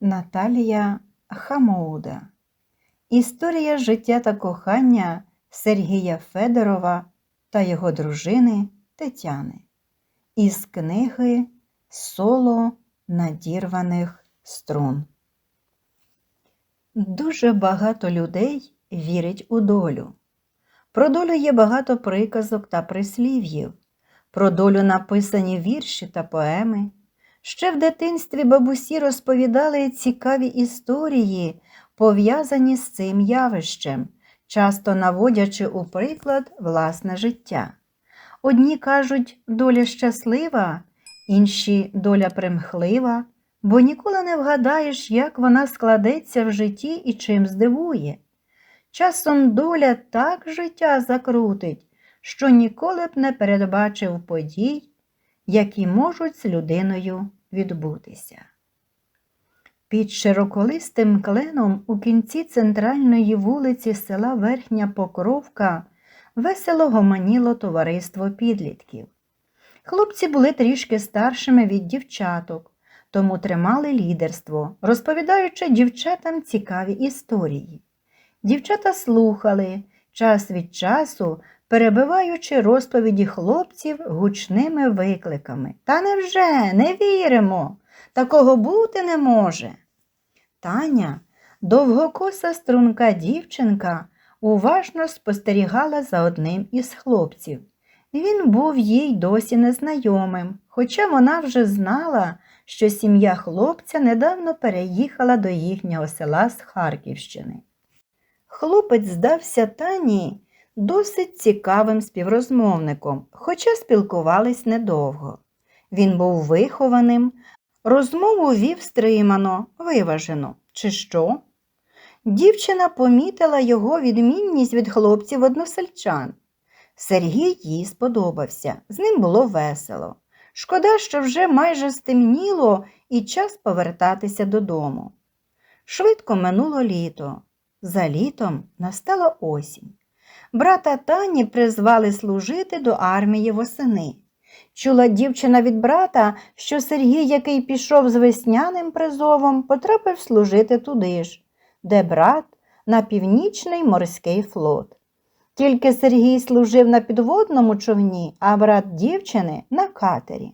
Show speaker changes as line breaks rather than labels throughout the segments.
Наталія Хамоуда. Історія життя та кохання Сергія Федорова та його дружини Тетяни. Із книги Соло надірваних струн. Дуже багато людей вірить у долю. Про долю є багато приказок та прислів'їв. Про долю написані вірші та поеми. Ще в дитинстві бабусі розповідали цікаві історії, пов'язані з цим явищем, часто наводячи у приклад власне життя. Одні кажуть, доля щаслива, інші доля примхлива, бо ніколи не вгадаєш, як вона складеться в житті і чим здивує. Часом доля так життя закрутить, що ніколи б не передбачив подій, які можуть з людиною відбутися. Під широколистим кленом у кінці центральної вулиці села Верхня Покровка весело гомоніло товариство підлітків. Хлопці були трішки старшими від дівчаток, тому тримали лідерство, розповідаючи дівчатам цікаві історії. Дівчата слухали, час від часу перебиваючи розповіді хлопців гучними викликами. Та невже не віримо, такого бути не може. Таня, довгокоса струнка дівчинка, уважно спостерігала за одним із хлопців. Він був їй досі незнайомим, хоча вона вже знала, що сім'я хлопця недавно переїхала до їхнього села з Харківщини. Хлопець здався Тані досить цікавим співрозмовником, хоча спілкувались недовго. Він був вихованим, розмову вів стримано, виважено, чи що? Дівчина помітила його відмінність від хлопців односельчан. Сергій їй сподобався, з ним було весело. Шкода, що вже майже стемніло і час повертатися додому. Швидко минуло літо. За літом настала осінь. Брата Тані призвали служити до армії восени. Чула дівчина від брата, що Сергій, який пішов з весняним призовом, потрапив служити туди ж, де брат на північний морський флот. Тільки Сергій служив на підводному човні, а брат дівчини на катері.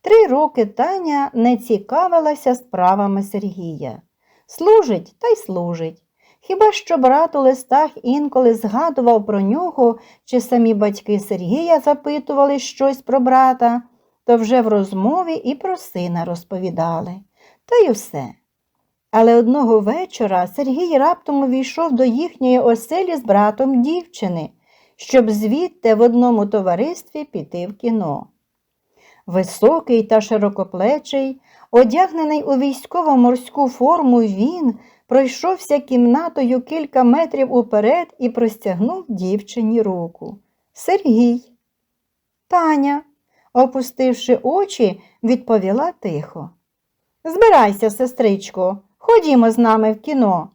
Три роки Таня не цікавилася справами Сергія. Служить та й служить. Хіба що брат у листах інколи згадував про нього, чи самі батьки Сергія запитували щось про брата, то вже в розмові і про сина розповідали. Та й усе. Але одного вечора Сергій раптом увійшов до їхньої оселі з братом дівчини, щоб звідти в одному товаристві піти в кіно. Високий та широкоплечий, одягнений у військово-морську форму, він пройшовся кімнатою кілька метрів уперед і простягнув дівчині руку. Сергій. Таня, опустивши очі, відповіла тихо. Збирайся, сестричко, ходімо з нами в кіно.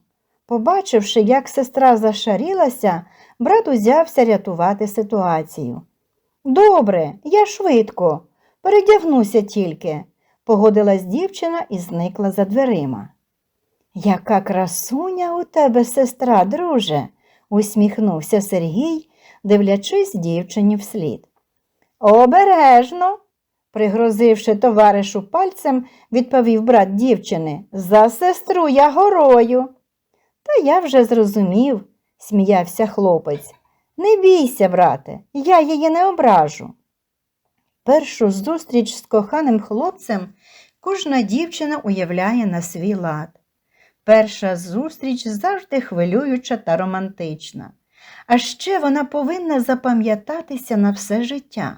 Побачивши, як сестра зашарілася, брат узявся рятувати ситуацію. Добре, я швидко, передягнуся тільки, погодилась дівчина і зникла за дверима. Яка красуня у тебе, сестра, друже, усміхнувся Сергій, дивлячись дівчині вслід. Обережно, пригрозивши товаришу пальцем, відповів брат дівчини. За сестру я горою. Та я вже зрозумів, сміявся хлопець. Не бійся, брате, я її не ображу. Першу зустріч з коханим хлопцем кожна дівчина уявляє на свій лад. Перша зустріч завжди хвилююча та романтична, а ще вона повинна запам'ятатися на все життя.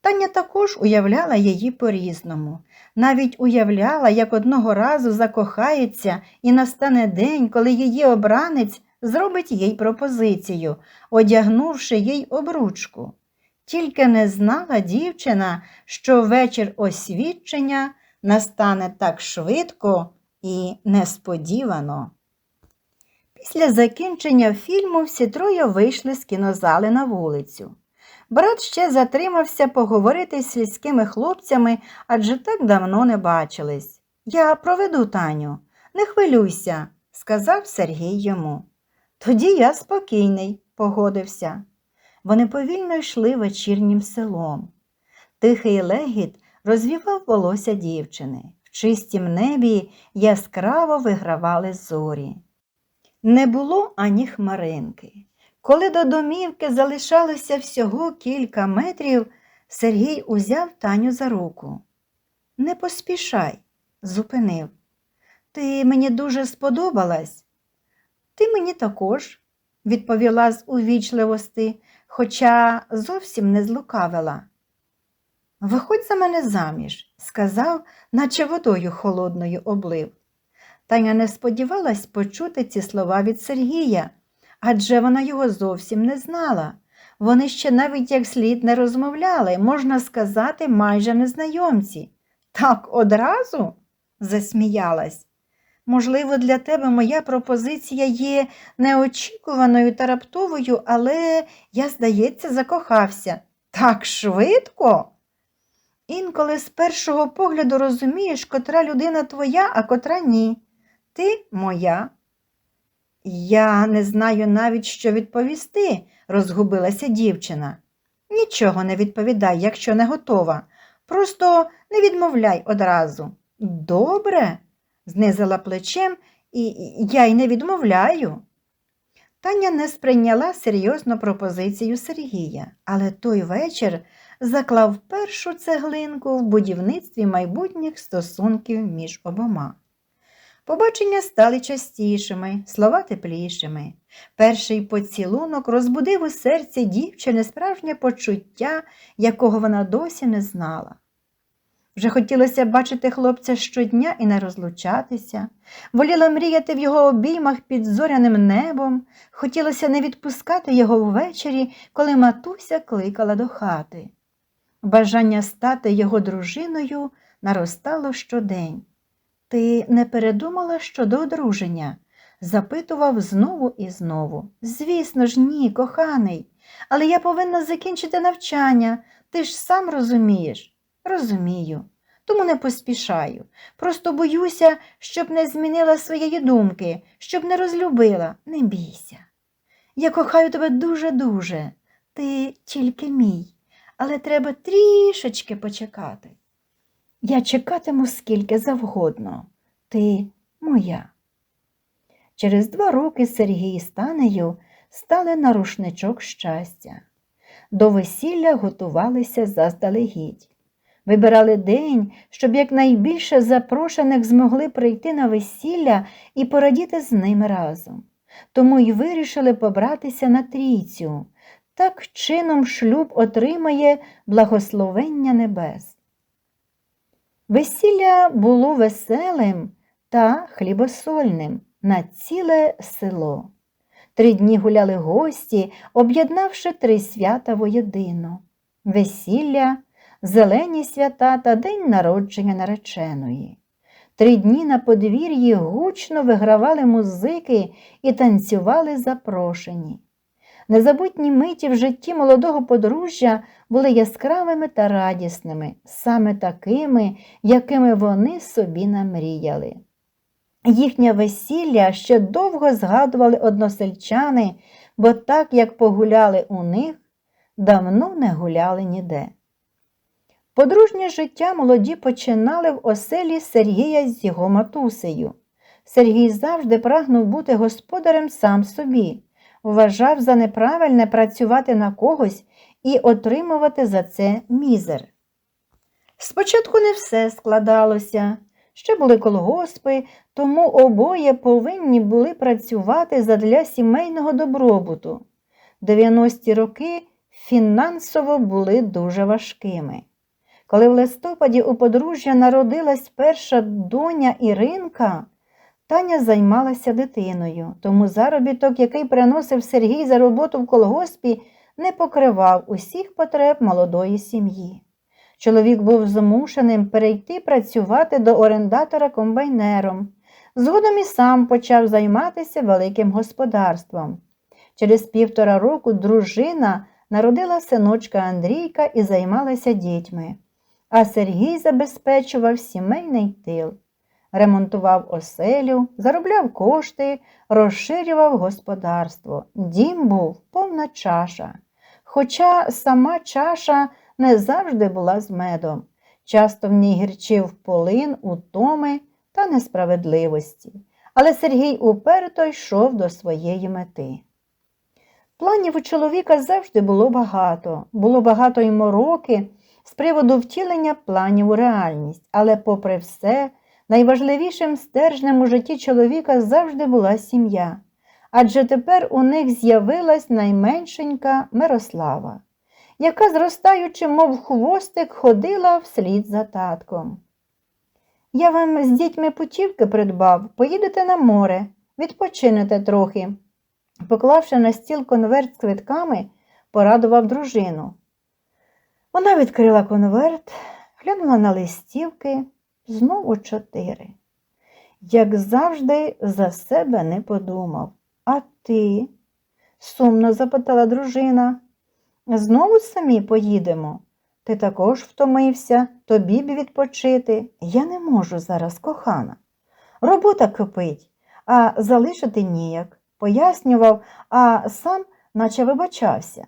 Таня також уявляла її по-різному, навіть уявляла, як одного разу закохається і настане день, коли її обранець зробить їй пропозицію, одягнувши їй обручку. Тільки не знала дівчина, що вечір освідчення настане так швидко і несподівано. Після закінчення фільму всі троє вийшли з кінозали на вулицю. Брат ще затримався поговорити з сільськими хлопцями, адже так давно не бачились. Я проведу Таню, не хвилюйся, сказав Сергій йому. Тоді я спокійний, погодився. Вони повільно йшли вечірнім селом. Тихий легіт розвівав волосся дівчини. В чистім небі яскраво вигравали зорі. Не було ані хмаринки. Коли до домівки залишалося всього кілька метрів, Сергій узяв Таню за руку. Не поспішай, зупинив. Ти мені дуже сподобалась. Ти мені також, відповіла з увічливости, хоча зовсім не злукавила. Виходь за мене заміж, сказав, наче водою холодною облив. Таня не сподівалась почути ці слова від Сергія, адже вона його зовсім не знала. Вони ще навіть як слід не розмовляли, можна сказати, майже незнайомці. Так одразу? засміялась. Можливо, для тебе моя пропозиція є неочікуваною та раптовою, але я, здається, закохався. Так швидко? Інколи з першого погляду розумієш, котра людина твоя, а котра ні. Ти моя. Я не знаю навіть, що відповісти, розгубилася дівчина. Нічого не відповідай, якщо не готова. Просто не відмовляй одразу. Добре, знизила плечем, і я й не відмовляю. Таня не сприйняла серйозно пропозицію Сергія, але той вечір заклав першу цеглинку в будівництві майбутніх стосунків між обома. Побачення стали частішими, слова теплішими. Перший поцілунок розбудив у серці дівчини справжнє почуття, якого вона досі не знала. Вже хотілося бачити хлопця щодня і не розлучатися, воліла мріяти в його обіймах під зоряним небом, хотілося не відпускати його ввечері, коли матуся кликала до хати. Бажання стати його дружиною наростало щодень. Ти не передумала щодо одруження? запитував знову і знову. Звісно ж, ні, коханий, але я повинна закінчити навчання, ти ж сам розумієш. Розумію, тому не поспішаю. Просто боюся, щоб не змінила своєї думки, щоб не розлюбила. Не бійся. Я кохаю тебе дуже-дуже. Ти тільки мій, але треба трішечки почекати. Я чекатиму скільки завгодно. Ти моя. Через два роки Сергій з Танею стали на рушничок щастя. До весілля готувалися заздалегідь. Вибирали день, щоб якнайбільше запрошених змогли прийти на весілля і порадіти з ними разом. Тому й вирішили побратися на трійцю. Так чином шлюб отримає благословення небес. Весілля було веселим та хлібосольним на ціле село. Три дні гуляли гості, об'єднавши три свята воєдино весілля, зелені свята та день народження нареченої. Три дні на подвір'ї гучно вигравали музики і танцювали запрошені. Незабутні миті в житті молодого подружжя були яскравими та радісними, саме такими, якими вони собі намріяли. Їхнє весілля ще довго згадували односельчани, бо так, як погуляли у них, давно не гуляли ніде. Подружнє життя молоді починали в оселі Сергія з його матусею. Сергій завжди прагнув бути господарем сам собі, вважав за неправильне працювати на когось і отримувати за це мізер. Спочатку не все складалося. Ще були колгоспи, тому обоє повинні були працювати задля сімейного добробуту. 90-ті роки фінансово були дуже важкими. Коли в листопаді у подружжя народилась перша доня Іринка, Таня займалася дитиною, тому заробіток, який приносив Сергій за роботу в колгоспі, не покривав усіх потреб молодої сім'ї. Чоловік був змушеним перейти працювати до орендатора комбайнером. Згодом і сам почав займатися великим господарством. Через півтора року дружина народила синочка Андрійка і займалася дітьми, а Сергій забезпечував сімейний тил. ремонтував оселю, заробляв кошти, розширював господарство. Дім був повна чаша. Хоча сама чаша не завжди була з медом. Часто в ній гірчив полин, утоми та несправедливості. Але Сергій уперто йшов до своєї мети. Планів у чоловіка завжди було багато, було багато й мороки з приводу втілення планів у реальність, але, попри все, найважливішим стержнем у житті чоловіка завжди була сім'я. Адже тепер у них з'явилась найменшенька Мирослава, яка, зростаючи, мов хвостик, ходила вслід за татком. Я вам з дітьми путівки придбав, поїдете на море, відпочинете трохи. Поклавши на стіл конверт з квитками, порадував дружину. Вона відкрила конверт, глянула на листівки, знову чотири. Як завжди, за себе не подумав. А ти? сумно запитала дружина. Знову самі поїдемо. Ти також втомився, тобі б відпочити. Я не можу зараз, кохана. Робота кипить, а залишити ніяк, пояснював, а сам наче вибачався.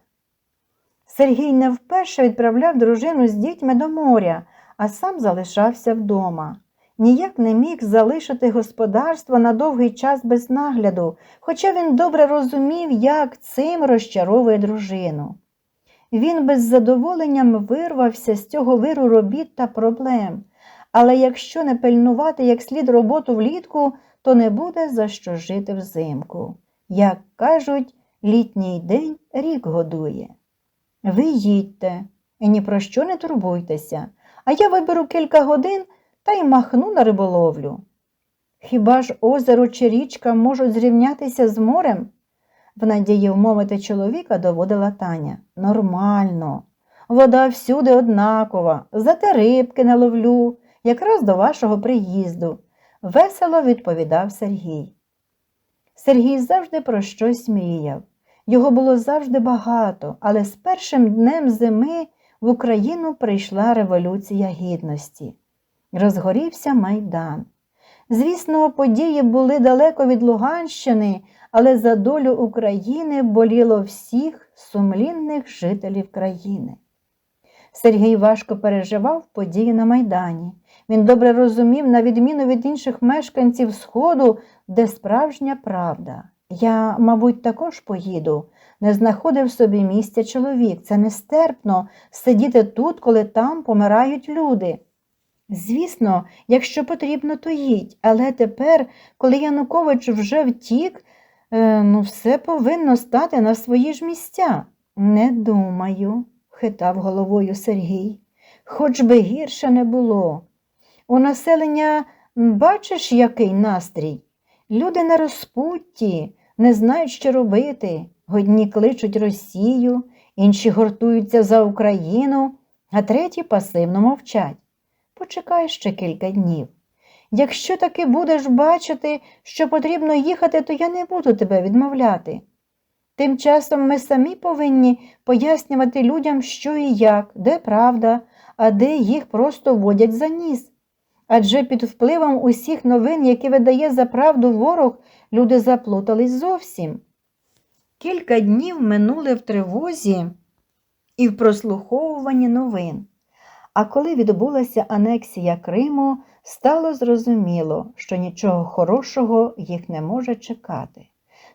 Сергій не вперше відправляв дружину з дітьми до моря, а сам залишався вдома. Ніяк не міг залишити господарство на довгий час без нагляду, хоча він добре розумів, як цим розчаровує дружину. Він без задоволенням вирвався з цього виру робіт та проблем, але якщо не пильнувати як слід роботу влітку, то не буде за що жити взимку. Як кажуть, літній день рік годує. Ви їдьте і ні про що не турбуйтеся, а я виберу кілька годин та й махну на риболовлю. Хіба ж озеро чи річка можуть зрівнятися з морем? В надії вмовити чоловіка доводила Таня. Нормально. Вода всюди однакова, зате рибки наловлю, якраз до вашого приїзду, весело відповідав Сергій. Сергій завжди про щось мріяв. Його було завжди багато, але з першим днем зими в Україну прийшла Революція Гідності. Розгорівся майдан. Звісно, події були далеко від Луганщини, але за долю України боліло всіх сумлінних жителів країни. Сергій важко переживав події на Майдані. Він добре розумів, на відміну від інших мешканців Сходу, де справжня правда. Я, мабуть, також поїду, не знаходив собі місця чоловік. Це нестерпно сидіти тут, коли там помирають люди. Звісно, якщо потрібно, то їдь, але тепер, коли Янукович вже втік, е, ну, все повинно стати на свої ж місця. Не думаю, хитав головою Сергій. Хоч би гірше не було. У населення бачиш, який настрій? Люди на розпутті, не знають, що робити. Одні кличуть Росію, інші гуртуються за Україну, а треті пасивно мовчать. Почекай ще кілька днів. Якщо таки будеш бачити, що потрібно їхати, то я не буду тебе відмовляти. Тим часом ми самі повинні пояснювати людям, що і як, де правда, а де їх просто водять за ніс. Адже під впливом усіх новин, які видає за правду ворог, люди заплутались зовсім. Кілька днів минули в тривозі і в прослуховуванні новин. А коли відбулася анексія Криму, стало зрозуміло, що нічого хорошого їх не може чекати.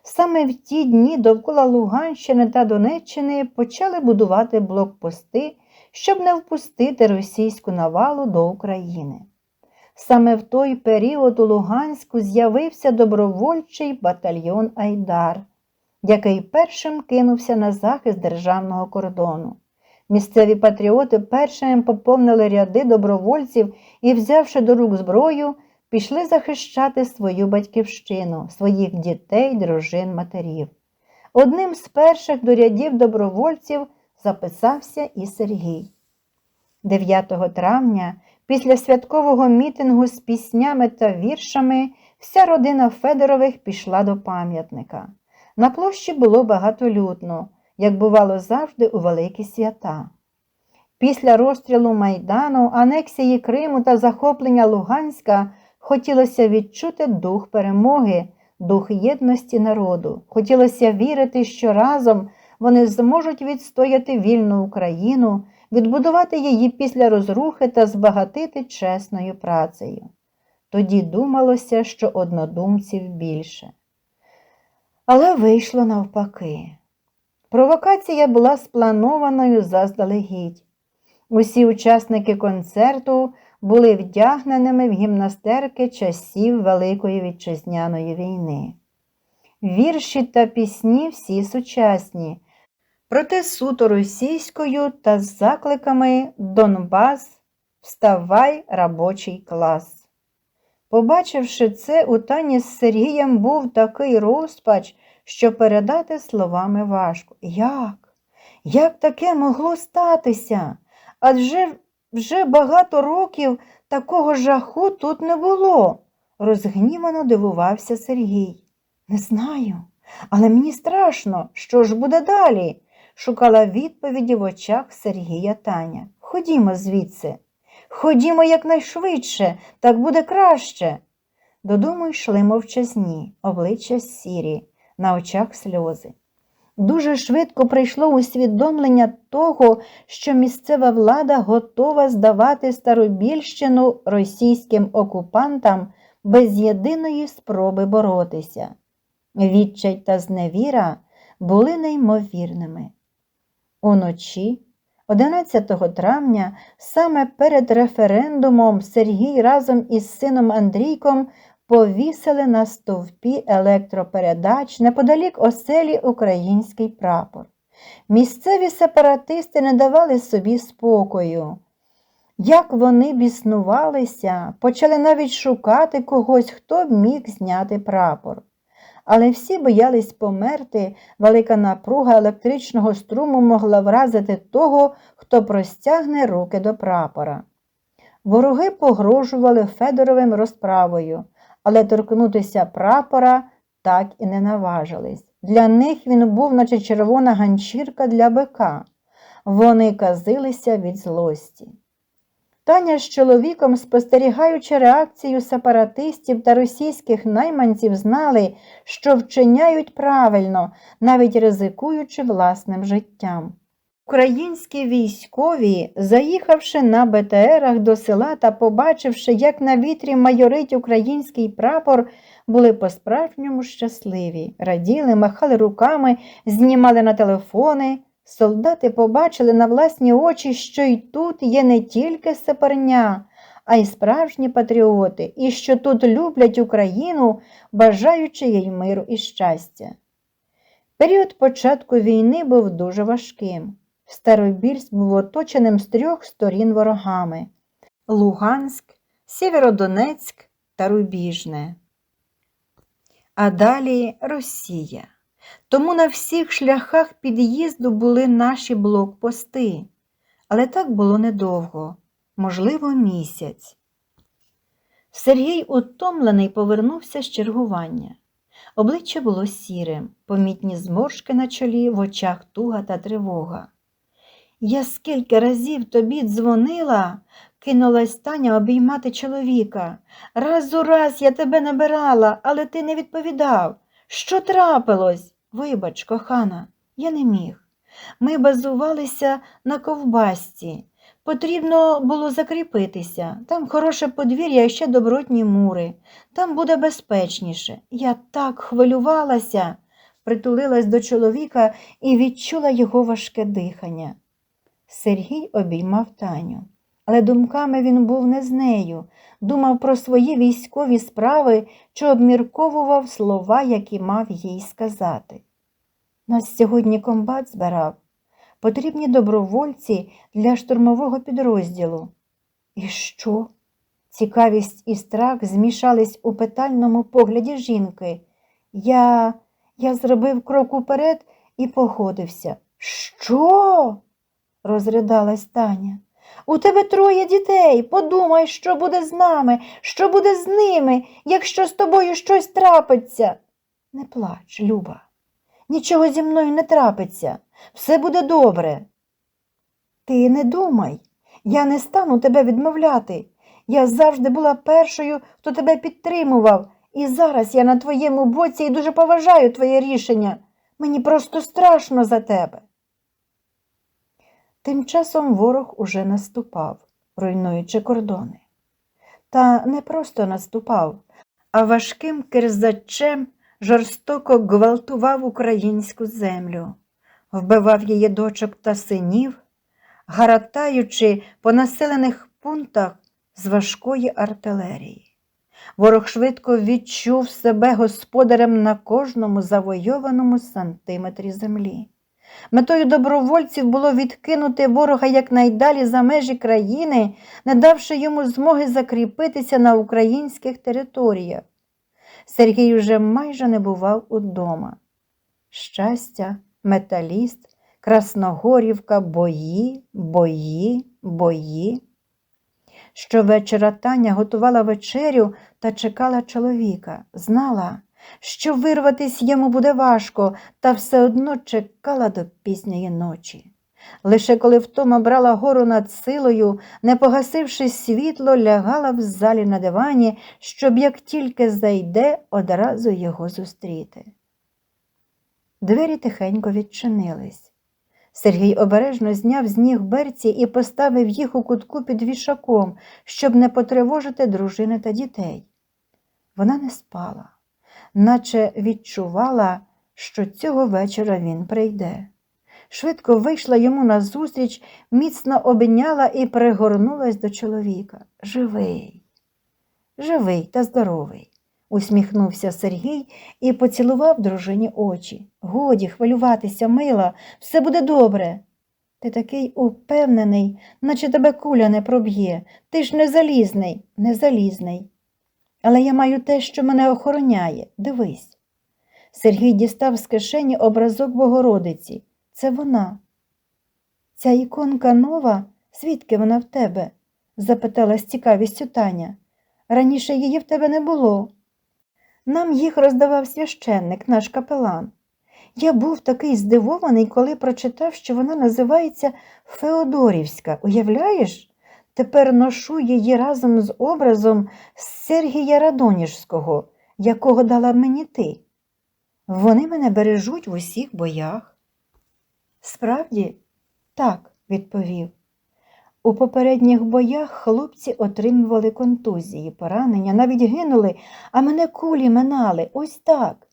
Саме в ті дні довкола Луганщини та Донеччини почали будувати блокпости, щоб не впустити російську навалу до України. Саме в той період у Луганську з'явився добровольчий батальйон Айдар, який першим кинувся на захист державного кордону. Місцеві патріоти першими поповнили ряди добровольців і, взявши до рук зброю, пішли захищати свою батьківщину, своїх дітей, дружин, матерів. Одним з перших до рядів добровольців записався і Сергій. 9 травня, після святкового мітингу з піснями та віршами, вся родина Федорових пішла до пам'ятника. На площі було багатолюдно як бувало завжди у великі свята. Після розстрілу Майдану, анексії Криму та захоплення Луганська Хотілося відчути дух перемоги, дух єдності народу. Хотілося вірити, що разом вони зможуть відстояти вільну Україну, відбудувати її після розрухи та збагатити чесною працею. Тоді думалося, що однодумців більше. Але вийшло навпаки. Провокація була спланованою заздалегідь. Усі учасники концерту були вдягненими в гімнастерки часів Великої Вітчизняної війни. Вірші та пісні всі сучасні, проте суто російською та з закликами Донбас, вставай робочий клас. Побачивши це, у Тані з Сергієм був такий розпач, що передати словами важко. Як? Як таке могло статися? Адже вже багато років такого жаху тут не було, розгнівано дивувався Сергій. Не знаю, але мені страшно, що ж буде далі? Шукала відповіді в очах Сергія Таня. Ходімо звідси, ходімо якнайшвидше, так буде краще. Додому йшли мовчазні, обличчя сірі, на очах сльози. Дуже швидко прийшло усвідомлення того, що місцева влада готова здавати Старобільщину російським окупантам без єдиної спроби боротися. Відчай та зневіра були неймовірними. Уночі, 11 травня, саме перед референдумом Сергій разом із сином Андрійком повісили на стовпі електропередач неподалік оселі український прапор. Місцеві сепаратисти не давали собі спокою. Як вони біснувалися, почали навіть шукати когось, хто міг зняти прапор. Але всі боялись померти, велика напруга електричного струму могла вразити того, хто простягне руки до прапора. Вороги погрожували Федоровим розправою, але торкнутися прапора так і не наважились. Для них він був, наче червона ганчірка для бика. Вони казилися від злості. Таня з чоловіком, спостерігаючи реакцію сепаратистів та російських найманців, знали, що вчиняють правильно, навіть ризикуючи власним життям. Українські військові, заїхавши на БТРах до села та побачивши, як на вітрі майорить український прапор, були по-справжньому щасливі, раділи, махали руками, знімали на телефони. Солдати побачили на власні очі, що й тут є не тільки сепарня, а й справжні патріоти, і що тут люблять Україну, бажаючи їй миру і щастя. Період початку війни був дуже важким. Старобільськ був оточеним з трьох сторін ворогами Луганськ, Сєвєродонецьк та Рубіжне. А далі Росія. Тому на всіх шляхах під'їзду були наші блокпости, але так було недовго, можливо, місяць. Сергій, утомлений, повернувся з чергування. Обличчя було сірим, помітні зморшки на чолі, в очах туга та тривога. Я скільки разів тобі дзвонила, кинулась Таня обіймати чоловіка. Раз у раз я тебе набирала, але ти не відповідав. Що трапилось? Вибач, кохана, я не міг. Ми базувалися на ковбасці. Потрібно було закріпитися. Там хороше подвір'я і ще добротні мури. Там буде безпечніше. Я так хвилювалася, притулилась до чоловіка і відчула його важке дихання. Сергій обіймав Таню, але думками він був не з нею, думав про свої військові справи чи обмірковував слова, які мав їй сказати. Нас сьогодні комбат збирав. Потрібні добровольці для штурмового підрозділу. І що? Цікавість і страх змішались у питальному погляді жінки. Я я зробив крок уперед і погодився. Що? розридалась Таня. У тебе троє дітей. Подумай, що буде з нами, що буде з ними, якщо з тобою щось трапиться. Не плач, Люба. Нічого зі мною не трапиться, все буде добре. Ти не думай, я не стану тебе відмовляти. Я завжди була першою, хто тебе підтримував, і зараз я на твоєму боці і дуже поважаю твоє рішення. Мені просто страшно за тебе. Тим часом ворог уже наступав, руйнуючи кордони. Та не просто наступав, а важким кирзачем жорстоко гвалтував українську землю, вбивав її дочок та синів, гаратаючи по населених пунктах з важкої артилерії. Ворог швидко відчув себе господарем на кожному завойованому сантиметрі землі. Метою добровольців було відкинути ворога якнайдалі за межі країни, не давши йому змоги закріпитися на українських територіях. Сергій уже майже не бував удома. Щастя, металіст, Красногорівка, бої, бої, бої. Щовечора Таня готувала вечерю та чекала чоловіка, знала, що вирватись йому буде важко, та все одно чекала до пізньої ночі. Лише коли втома брала гору над силою, не погасивши світло, лягала в залі на дивані, щоб як тільки зайде, одразу його зустріти. Двері тихенько відчинились. Сергій обережно зняв з ніг берці і поставив їх у кутку під вішаком, щоб не потривожити дружини та дітей. Вона не спала, наче відчувала, що цього вечора він прийде. Швидко вийшла йому назустріч, міцно обняла і пригорнулась до чоловіка. Живий, живий та здоровий, усміхнувся Сергій і поцілував дружині очі. Годі хвилюватися, мила, все буде добре. Ти такий упевнений, наче тебе куля не проб'є. Ти ж не залізний, не залізний. Але я маю те, що мене охороняє. Дивись. Сергій дістав з кишені образок Богородиці. Це вона. Ця іконка нова, звідки вона в тебе? запитала з цікавістю Таня. Раніше її в тебе не було. Нам їх роздавав священник, наш капелан. Я був такий здивований, коли прочитав, що вона називається Феодорівська. Уявляєш? Тепер ношу її разом з образом Сергія Радоніжського, якого дала мені ти. Вони мене бережуть в усіх боях. Справді, так, відповів. У попередніх боях хлопці отримували контузії, поранення, навіть гинули, а мене кулі минали, ось так.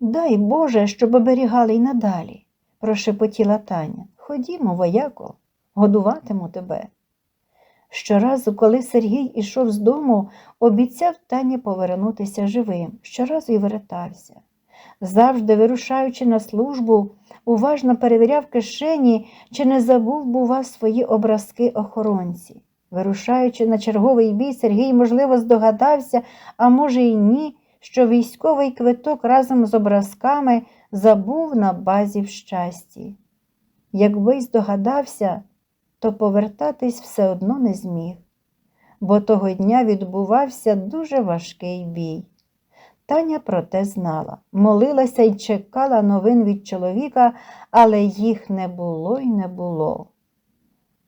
Дай Боже, щоб оберігали й надалі, прошепотіла Таня. Ходімо, вояко, годуватиму тебе. Щоразу, коли Сергій ішов з дому, обіцяв Тані повернутися живим, щоразу й вертався. Завжди, вирушаючи на службу, уважно перевіряв кишені, чи не забув, бува, свої образки охоронці. Вирушаючи на черговий бій, Сергій, можливо, здогадався, а може, й ні, що військовий квиток разом з образками забув на базі в щасті. Якби й здогадався, то повертатись все одно не зміг, бо того дня відбувався дуже важкий бій. Таня про те знала, молилася й чекала новин від чоловіка, але їх не було й не було.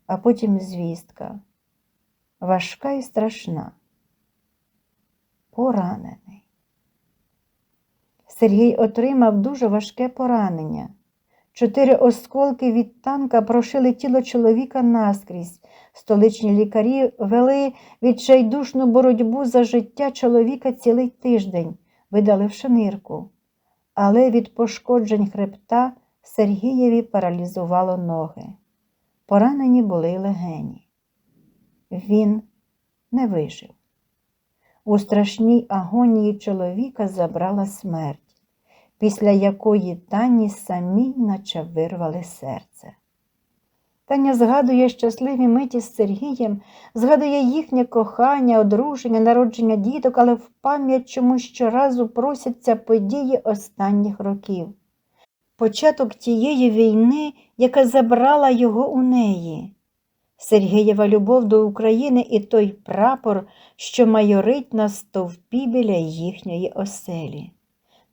А потім звістка важка і страшна. Поранений. Сергій отримав дуже важке поранення. Чотири осколки від танка прошили тіло чоловіка наскрізь. Столичні лікарі вели відчайдушну боротьбу за життя чоловіка цілий тиждень, видаливши нирку. Але від пошкоджень хребта Сергієві паралізувало ноги. Поранені були легені. Він не вижив. У страшній агонії чоловіка забрала смерть після якої Тані самій наче вирвали серце. Таня згадує щасливі миті з Сергієм, згадує їхнє кохання, одруження, народження діток, але в пам'ять чомусь щоразу просяться події останніх років. Початок тієї війни, яка забрала його у неї. Сергієва любов до України і той прапор, що майорить на стовпі біля їхньої оселі.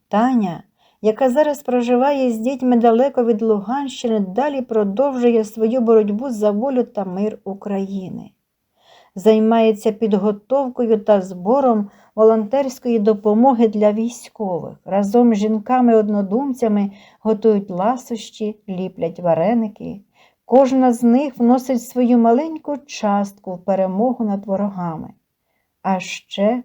Таня яка зараз проживає з дітьми далеко від Луганщини, далі продовжує свою боротьбу за волю та мир України. займається підготовкою та збором волонтерської допомоги для військових. Разом з жінками-однодумцями готують ласощі, ліплять вареники. Кожна з них вносить свою маленьку частку в перемогу над ворогами. А ще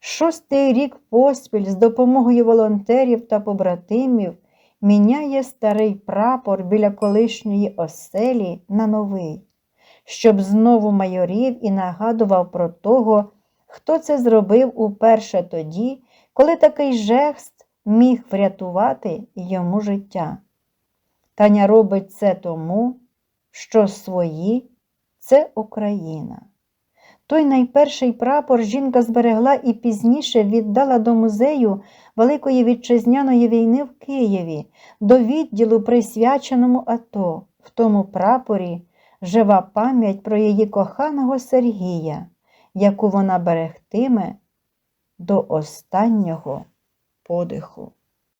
шостий рік поспіль з допомогою волонтерів та побратимів міняє старий прапор біля колишньої оселі на новий, щоб знову майорів і нагадував про того, хто це зробив уперше тоді, коли такий жест міг врятувати йому життя. Таня робить це тому, що свої це Україна. Той найперший прапор жінка зберегла і пізніше віддала до музею Великої вітчизняної війни в Києві, до відділу, присвяченому АТО. В тому прапорі жива пам'ять про її коханого Сергія, яку вона берегтиме до останнього подиху.